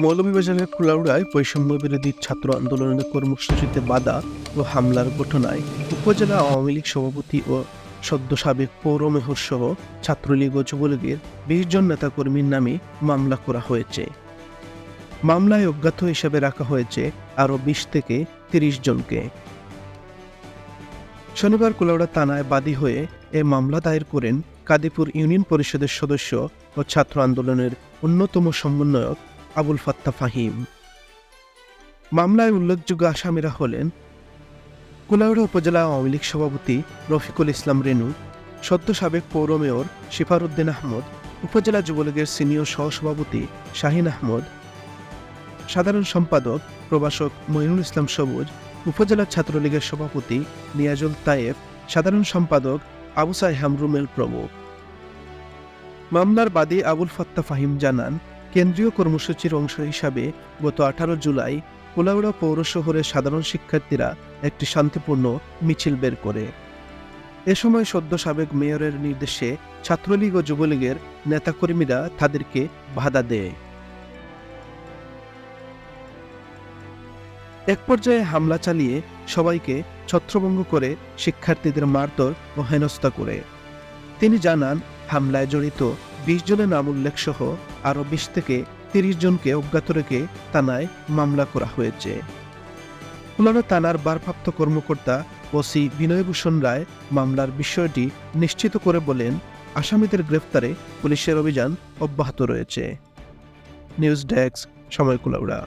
মৌলভীবাজারের কুলাউড়ায় বৈষম্য বিরোধী ছাত্র আন্দোলনের কর্মসূচিতে বাধা ও হামলার ঘটনায় উপজেলা আওয়ামী লীগ সভাপতি ও সদ্য সাবেক পৌর মেয়র সহ ছাত্রলীগ ও যুবলীগের বিশ জন নেতাকর্মীর নামে মামলা করা হয়েছে। মামলায় অজ্ঞাত হিসেবে রাখা হয়েছে আরও বিশ থেকে তিরিশ জনকে। শনিবার কুলাউড়া থানায় বাদী হয়ে এ মামলা দায়ের করেন কাদিপুর ইউনিয়ন পরিষদের সদস্য ও ছাত্র আন্দোলনের অন্যতম সমন্বয়ক আবুল ফাত্তা ফাহিম। মামলায় উল্লেখযোগ্য আসামিরা হলেন কুলাউড়া উপজেলা আওয়ামী লীগ সভাপতি রফিকুল ইসলাম রেনু, সদ্য সাবেক পৌর মেয়র শিফারউদ্দিন আহমদ, উপজেলা যুবলীগের সিনিয়র সহসভাপতি শাহিন আহমদ, সাধারণ সম্পাদক প্রভাষক মইনুল ইসলাম সবুজ, উপজেলা ছাত্রলীগের সভাপতি নিয়াজুল তায়েব সাধারণ সম্পাদক আবু সাইহাম রুমেল প্রমুখ। মামলার বাদী আবুল ফাত্তা ফাহিম জানান কেন্দ্রীয় কর্মসূচির অংশ হিসাবে গত আঠারো জুলাই কোলাউড়া পৌর শহরের সাধারণ শিক্ষার্থীরা একটি শান্তিপূর্ণ মিছিল বের করে। এ সময় সদ্য সাবেক মেয়রের নির্দেশে ছাত্রলীগ ও যুবলীগের নেতাকর্মীরা তাদেরকে বাধা দেয়। এক পর্যায়ে হামলা চালিয়ে সবাইকে ছত্রভঙ্গ করে শিক্ষার্থীদের মারধর ও হেনস্থা করে। তিনি জানান, হামলায় জড়িত বিশ জনের নাম উল্লেখ সহ আরও বিশ থেকে তিরিশ জনকে অজ্ঞাত রেখে থানায় মামলা করা হয়েছে। খুলনা থানার ভারপ্রাপ্ত কর্মকর্তা ওসি বিনয়ভূষণ রায় মামলার বিষয়টি নিশ্চিত করে বলেন, আসামিদের গ্রেফতারে পুলিশের অভিযান অব্যাহত রয়েছে। নিউজ ডেস্ক, সময় কুলাউড়া।